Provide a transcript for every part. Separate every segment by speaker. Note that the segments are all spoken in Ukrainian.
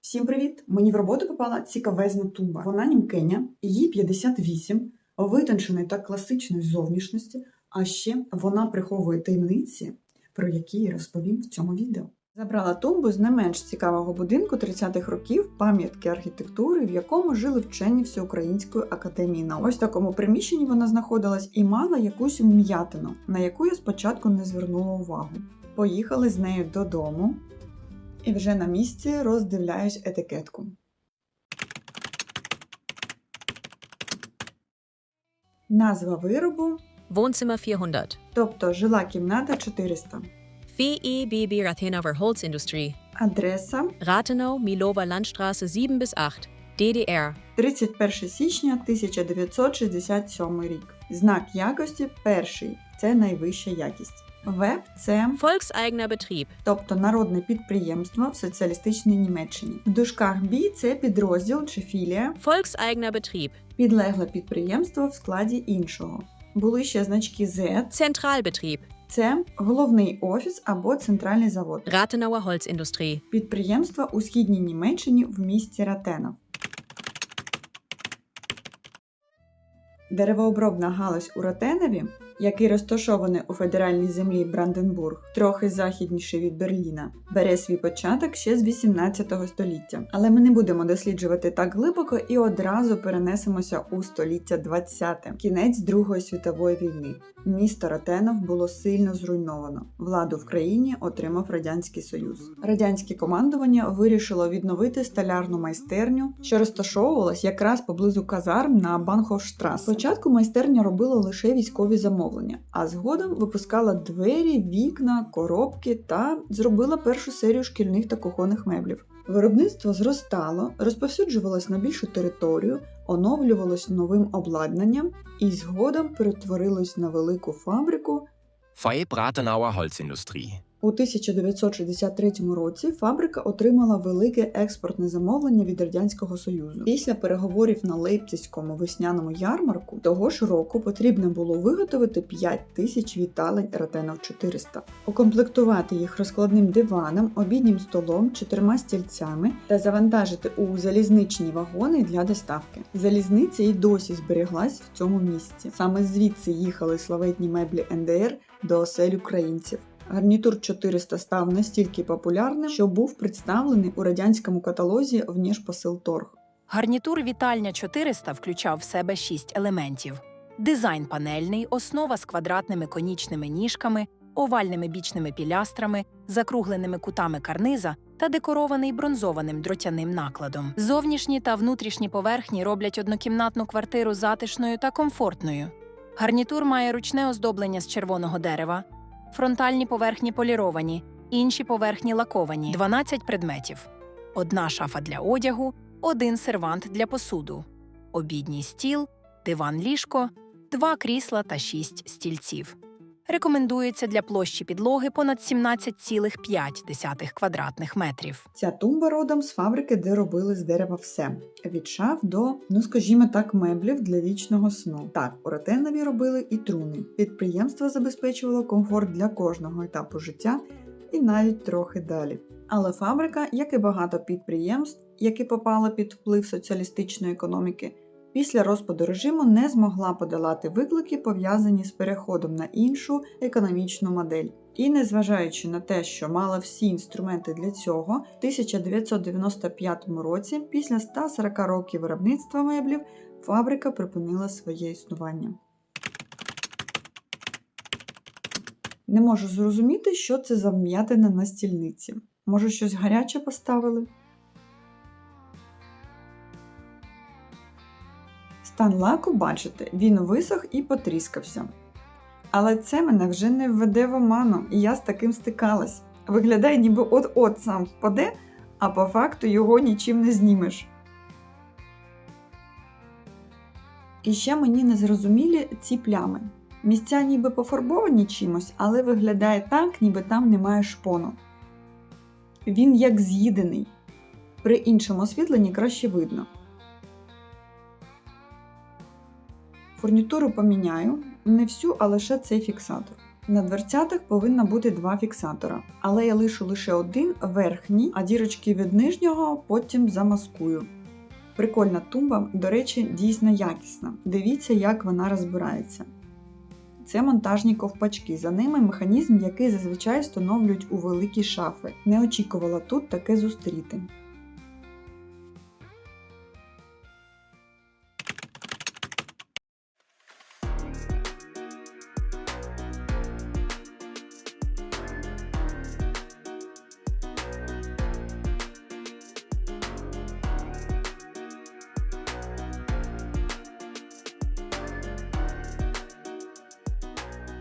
Speaker 1: Всім привіт! Мені в роботу попала цікавезна тумба. Вона німкеня, їй 58, витонченої та класичної зовнішності, а ще вона приховує таємниці, про які я розповім в цьому відео. Забрала тумбу з не менш цікавого будинку 30-х років пам'ятки архітектури, в якому жили вчені Всеукраїнської академії наук. Ось в такому приміщенні вона знаходилась і мала якусь вм'ятину, на яку я спочатку не звернула увагу. Поїхали з нею додому, і вже на місці роздивляюсь етикетку. Назва виробу,
Speaker 2: Wohnzimmer 400.
Speaker 1: тобто жила кімната 400.
Speaker 2: VE BB Rathenaver Holzindustrie.
Speaker 1: Адреса
Speaker 2: Rathenau, Milova Landstraße 7 bis 8. DDR.
Speaker 1: 31 січня 1967 рік. Знак якості перший це найвища якість. Веб це
Speaker 2: Volkseigener Betrieb.
Speaker 1: тобто народне підприємство в соціалістичній Німеччині. В дужках Бі це підрозділ чи філія,
Speaker 2: Volkseigener Betrieb.
Speaker 1: підлегле підприємство в складі іншого. Були ще значки Z,
Speaker 2: Zentralbetrieb.
Speaker 1: це головний офіс або центральний завод.
Speaker 2: Rathenauer Holzindustrie.
Speaker 1: Підприємство у східній Німеччині в місті Ратенов. Деревообробна галузь у Ротенові, який розташований у федеральній землі Бранденбург, трохи західніше від Берліна, бере свій початок ще з 18 століття. Але ми не будемо досліджувати так глибоко і одразу перенесемося у століття 20 кінець Другої світової війни. Місто Ротенов було сильно зруйновано. Владу в країні отримав Радянський Союз. Радянське командування вирішило відновити столярну майстерню, що розташовувалась якраз поблизу казарм на Банхофштрас. Спочатку майстерня робила лише військові замовлення, а згодом випускала двері, вікна, коробки та зробила першу серію шкільних та кухонних меблів. Виробництво зростало, розповсюджувалось на більшу територію, оновлювалось новим обладнанням і згодом перетворилось на велику фабрику.
Speaker 3: Rathenauer Holzindustrie.
Speaker 1: У 1963 році фабрика отримала велике експортне замовлення від Радянського Союзу. Після переговорів на Лейпцизькому весняному ярмарку того ж року потрібно було виготовити 5 тисяч віталень Ратенов 400, укомплектувати їх розкладним диваном, обіднім столом, чотирма стільцями та завантажити у залізничні вагони для доставки. Залізниця і досі зберіглась в цьому місці. Саме звідси їхали славетні меблі НДР до осель українців. Гарнітур 400 став настільки популярним, що був представлений у радянському каталозі Ніжпосилторг.
Speaker 4: Гарнітур вітальня 400 включав в себе шість елементів: дизайн панельний, основа з квадратними конічними ніжками, овальними бічними пілястрами, закругленими кутами карниза та декорований бронзованим дротяним накладом. Зовнішні та внутрішні поверхні роблять однокімнатну квартиру затишною та комфортною. Гарнітур має ручне оздоблення з червоного дерева, фронтальні поверхні поліровані, інші поверхні лаковані, 12 предметів, одна шафа для одягу, один сервант для посуду, обідній стіл, диван ліжко, два крісла та шість стільців. Рекомендується для площі підлоги понад 17,5 квадратних метрів.
Speaker 1: Ця тумба родом з фабрики, де робили з дерева все: від шаф до, ну скажімо так, меблів для вічного сну. Так, у Ратенові робили і труни. Підприємство забезпечувало комфорт для кожного етапу життя і навіть трохи далі. Але фабрика, як і багато підприємств, які попали під вплив соціалістичної економіки, після розпаду режиму не змогла подолати виклики, пов'язані з переходом на іншу економічну модель. І незважаючи на те, що мала всі інструменти для цього, в 1995 році, після 140 років виробництва меблів, фабрика припинила своє існування. Не можу зрозуміти, що це за вм'ятина на стільниці. Може, щось гаряче поставили? Стан бачите, він висох і потріскався. Але це мене вже не введе в оману, і я з таким стикалась. Виглядає, ніби от-от сам впаде, а по факту його нічим не знімеш. І ще мені не зрозумілі ці плями. Місця ніби пофарбовані чимось, але виглядає так, ніби там немає шпону. Він як з'їдений. При іншому освітленні краще видно. Фурнітуру поміняю, не всю, а лише цей фіксатор. На дверцятах повинно бути два фіксатора, але я лишу лише один верхній, а дірочки від нижнього потім замаскую. Прикольна тумба, до речі, дійсно якісна. Дивіться, як вона розбирається. Це монтажні ковпачки. За ними механізм, який зазвичай встановлюють у великі шафи. Не очікувала тут таке зустріти.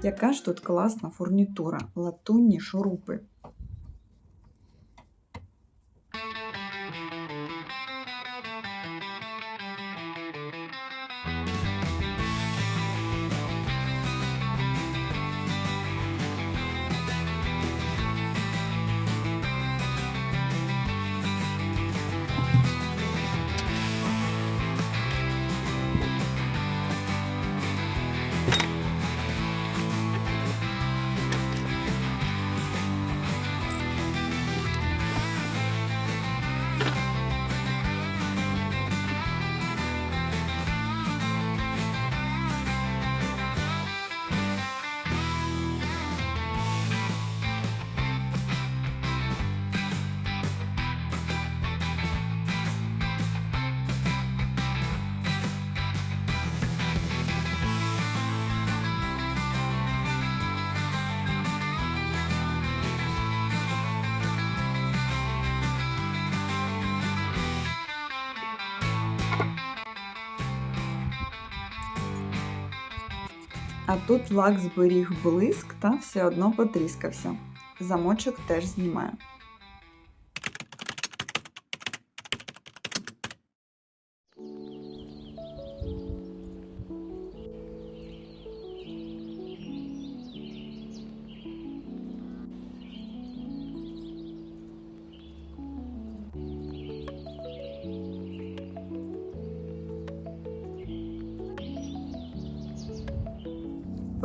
Speaker 1: Яка ж тут класна фурнітура, латунні шурупи. Тут лак зберіг блиск та все одно потріскався. Замочок теж знімаю.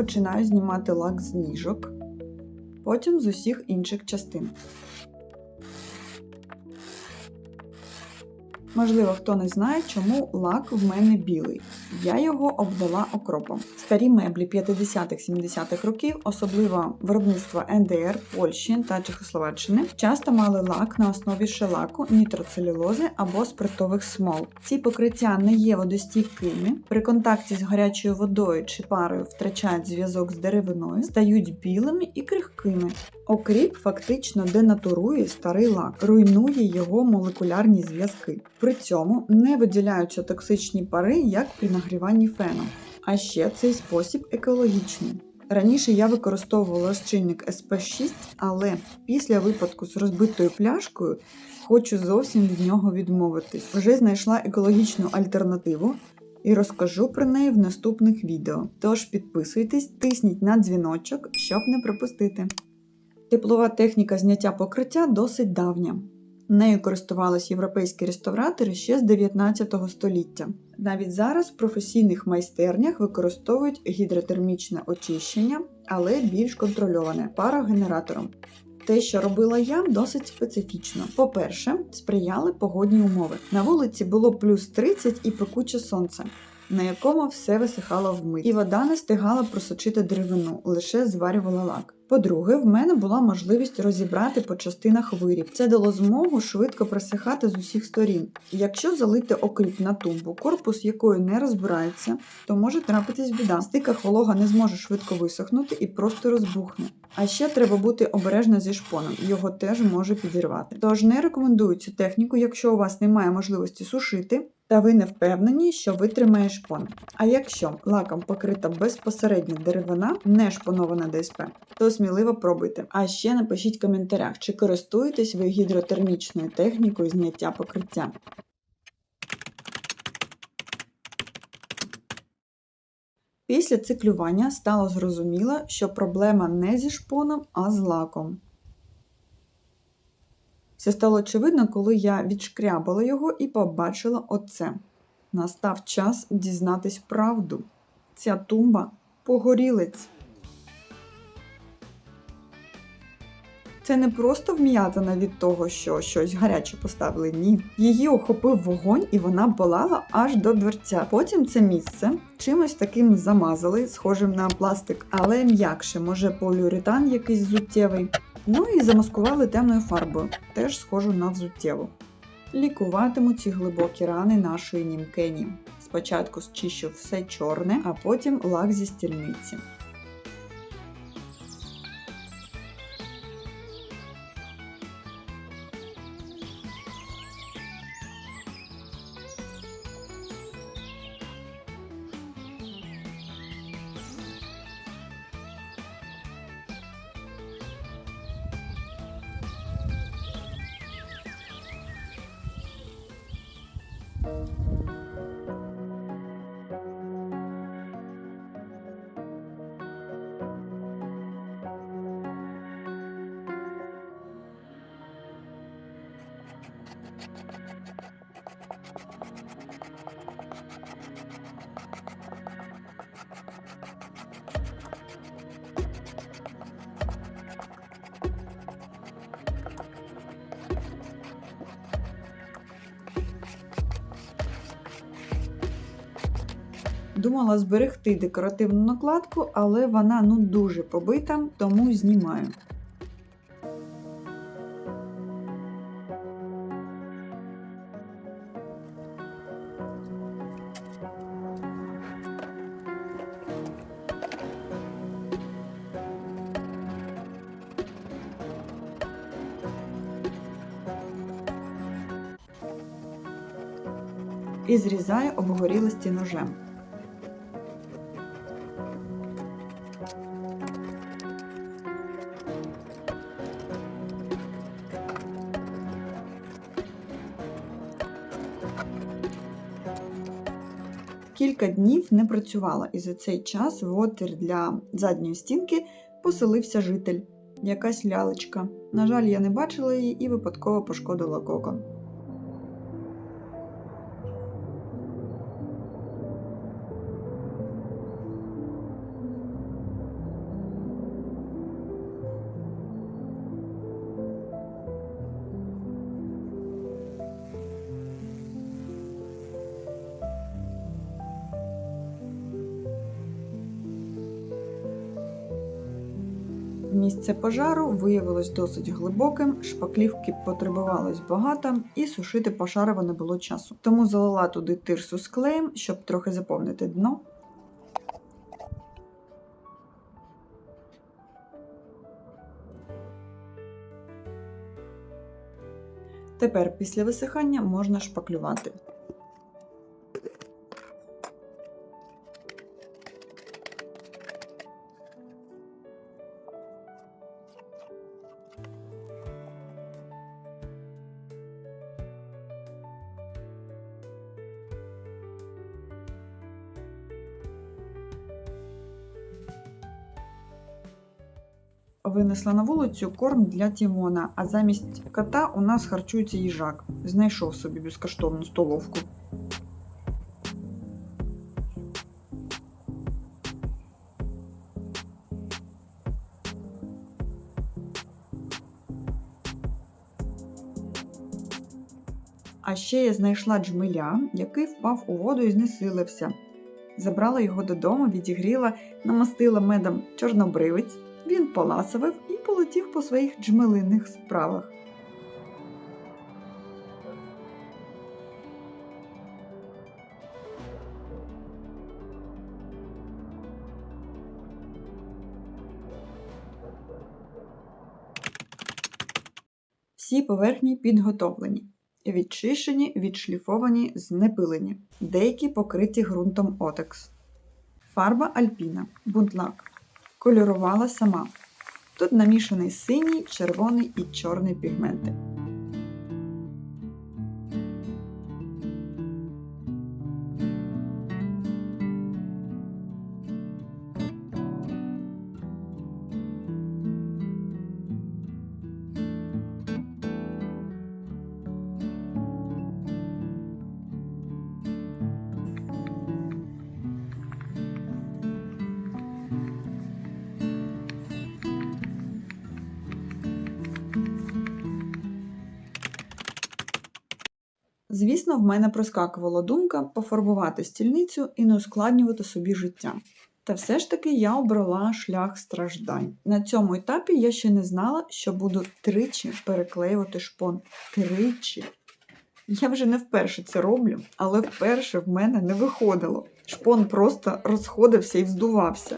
Speaker 1: Починаю знімати лак з ніжок, потім з усіх інших частин. Можливо, хто не знає, чому лак в мене білий. Я його обдала окропом. Старі меблі 50-70-х років, особливо виробництва НДР, Польщі та Чехословаччини, часто мали лак на основі шелаку, нітроцелюлози або спиртових смол. Ці покриття не є водостійкими. При контакті з гарячою водою чи парою втрачають зв'язок з деревиною, стають білими і крихкими. Окріп фактично денатурує старий лак, руйнує його молекулярні зв'язки. При цьому не виділяються токсичні пари, як при нагріванні феном. А ще цей спосіб екологічний. Раніше я використовувала розчинник SP6, але після випадку з розбитою пляшкою хочу зовсім від нього відмовитись. Вже знайшла екологічну альтернативу і розкажу про неї в наступних відео. Тож підписуйтесь, тисніть на дзвіночок, щоб не пропустити. Теплова техніка зняття покриття досить давня. Нею користувались європейські реставратори ще з 19 століття. Навіть зараз в професійних майстернях використовують гідротермічне очищення, але більш контрольоване парогенератором. Те, що робила я, досить специфічно. По-перше, сприяли погодні умови. На вулиці було плюс 30 і пекуче сонце, на якому все висихало вмить, і вода не стигала просочити деревину, лише зварювала лак. По-друге, в мене була можливість розібрати по частинах виріб. Це дало змогу швидко просихати з усіх сторін. Якщо залити окріп на тумбу, корпус якої не розбирається, то може трапитись біда. В стиках волога не зможе швидко висохнути і просто розбухне. А ще треба бути обережно зі шпоном, його теж може підірвати. Тож не рекомендую цю техніку, якщо у вас немає можливості сушити. Та ви не впевнені, що витримає шпон. А якщо лаком покрита безпосередньо деревина, не шпонована ДСП, то сміливо пробуйте. А ще напишіть в коментарях, чи користуєтесь ви гідротермічною технікою зняття покриття. Після циклювання стало зрозуміло, що проблема не зі шпоном, а з лаком. Все стало очевидно, коли я відшкрябала його і побачила оце. Настав час дізнатись правду. Ця тумба погорілець. Це не просто вм'ятина від того, що щось гаряче поставили. Ні. Її охопив вогонь, і вона палала аж до дверця. Потім це місце чимось таким замазали, схожим на пластик, але м'якше, може поліуретан якийсь зуттєвий. Ну і замаскували темною фарбою, теж схожу на взуттєву. Лікуватимуть ці глибокі рани нашої німкені. Спочатку зчищу все чорне, а потім лак зі стільниці. Думала зберегти декоративну накладку, але вона ну дуже побита, тому знімаю. І зрізаю обгорілості ножем. Кілька днів не працювала, і за цей час в отвір для задньої стінки поселився житель, якась лялечка. На жаль, я не бачила її і випадково пошкодила кокон. Місце пожару виявилось досить глибоким, шпаклівки потребувалось багато, і сушити пошарево не було часу. Тому залила туди тирсу з клеєм, щоб трохи заповнити дно. Тепер після висихання можна шпаклювати. Винесла на вулицю корм для Тімона, а замість кота у нас харчується їжак. Знайшов собі безкоштовну столовку. А ще я знайшла джмеля, який впав у воду і знесилився. Забрала його додому, відігріла, намастила медом чорнобривець. Він поласовив і полетів по своїх джмелинних справах. Всі поверхні підготовлені. Відчищені, відшліфовані, знепилені. Деякі покриті ґрунтом Отекс. Фарба Альпіна. Бунтлак. Кольорувала сама. Тут намішаний синій, червоний і чорний пігменти. Звісно, в мене проскакувала думка пофарбувати стільницю і не ускладнювати собі життя. Та все ж таки я обрала шлях страждань. На цьому етапі я ще не знала, що буду тричі переклеювати шпон. Тричі. Я вже не вперше це роблю, але вперше в мене не виходило. Шпон просто розходився і вздувався.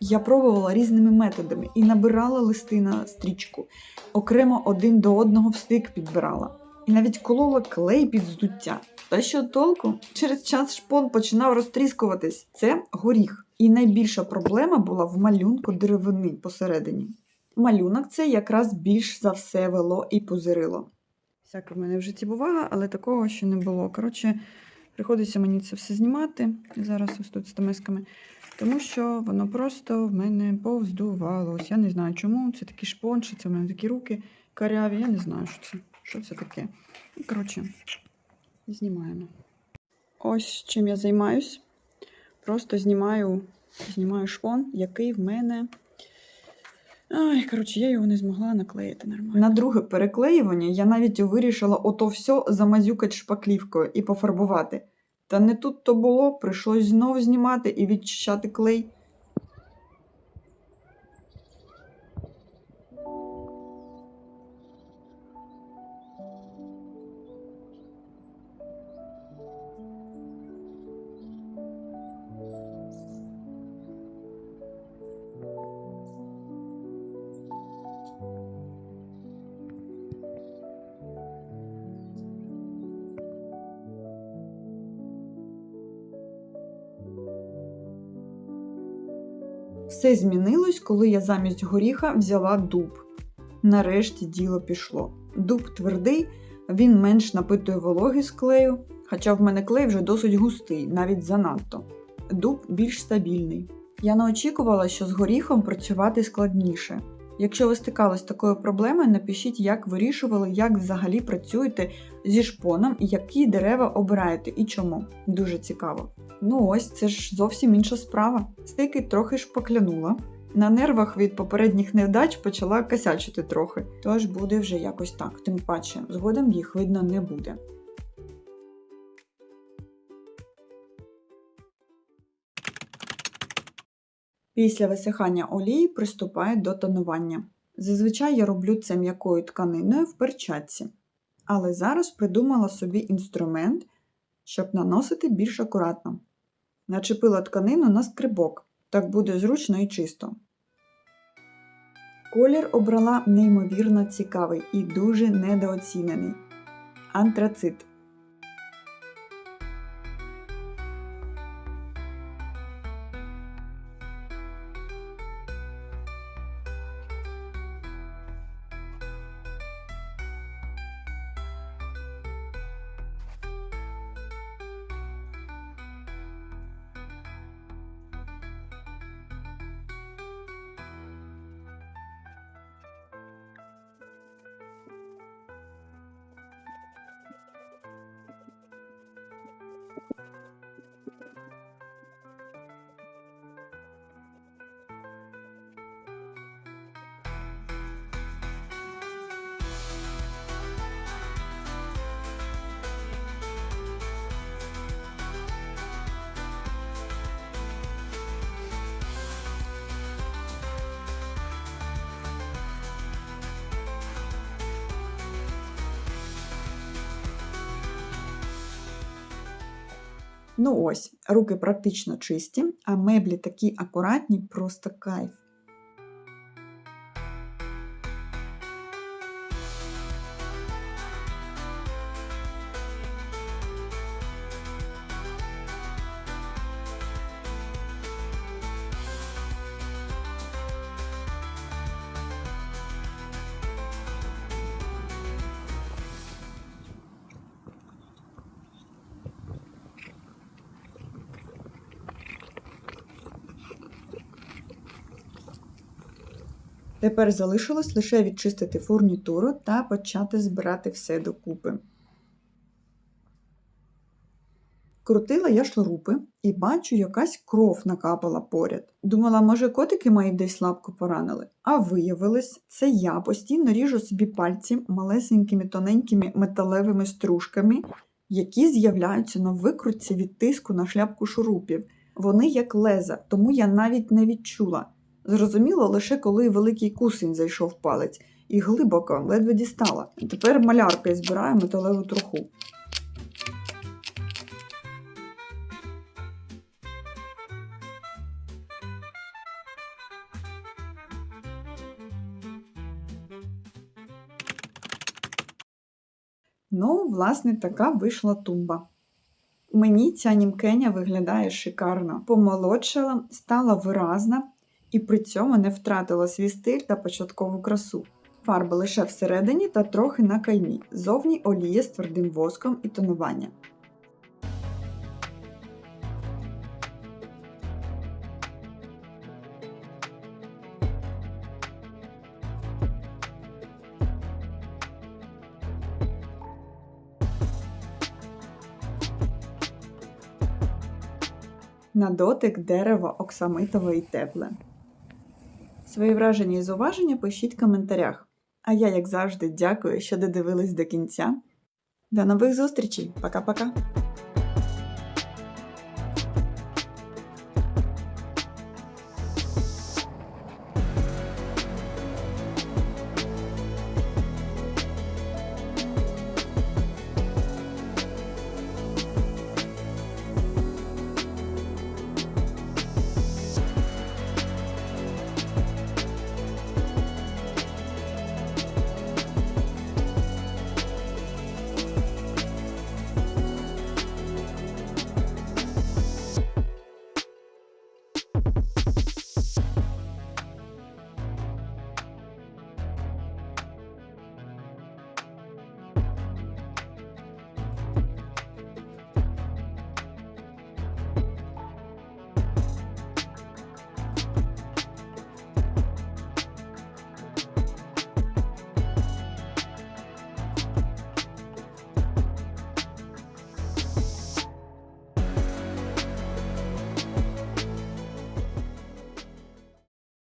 Speaker 1: Я пробувала різними методами і набирала листи на стрічку, окремо один до одного в стик підбирала, і навіть колола клей під здуття. Та що толку? Через час шпон починав розтріскуватись. Це горіх. І найбільша проблема була в малюнку деревини посередині. Малюнок це якраз більш за все вело і пузирило. Всяке в мене в житті буває, але такого ще не було. Коротше, приходиться мені це все знімати зараз ось тут з тамесками, тому що воно просто в мене повздувалось. Я не знаю чому. Це такий шпон, чи це в мене такі руки каряві. Я не знаю, що це, що це таке. Ну, Коротше, знімаємо. Ось чим я займаюсь. Просто знімаю, знімаю шпон, який в мене. Ай, коротше, я його не змогла наклеїти нормально. На друге переклеювання я навіть вирішила ото все замазюкати шпаклівкою і пофарбувати. Та не тут то було, прийшлось знов знімати і відчищати клей. Все змінилось, коли я замість горіха взяла дуб. Нарешті діло пішло. Дуб твердий, він менш напитує вологи з клею, хоча в мене клей вже досить густий, навіть занадто. Дуб більш стабільний. Я не очікувала, що з горіхом працювати складніше. Якщо ви стикались з такою проблемою, напишіть, як вирішували, як взагалі працюєте зі шпоном, які дерева обираєте і чому. Дуже цікаво. Ну ось це ж зовсім інша справа. Стики трохи шпаклянула. На нервах від попередніх невдач почала косячити трохи, тож буде вже якось так, тим паче, згодом їх видно не буде. Після висихання олії приступаю до тонування. Зазвичай я роблю це м'якою тканиною в перчатці. Але зараз придумала собі інструмент, щоб наносити більш акуратно. Начепила тканину на скрибок, так буде зручно і чисто. Колір обрала неймовірно цікавий і дуже недооцінений антрацит. Ну ось, руки практично чисті, а меблі такі акуратні, просто кайф. Тепер залишилось лише відчистити фурнітуру та почати збирати все докупи. Крутила я шурупи і бачу, якась кров накапала поряд. Думала, може, котики мої десь лапку поранили. А виявилось, це я постійно ріжу собі пальці малесенькими тоненькими металевими стружками які з'являються на викрутці від тиску на шляпку шурупів. Вони як леза, тому я навіть не відчула. Зрозуміло лише коли великий кусень зайшов палець і глибоко, ледве дістала. Тепер маляркою збираю металеву труху. Ну, власне, така вийшла тумба. Мені ця німкеня виглядає шикарно. Помолодшала, стала виразна і при цьому не втратила свій стиль та початкову красу. Фарба лише всередині та трохи на каймі. Зовні олія з твердим воском і тонування. На дотик дерево оксамитове і тепле. Свої враження і зауваження пишіть в коментарях. А я, як завжди, дякую, що додивились до кінця. До нових зустрічей! Пока-пока!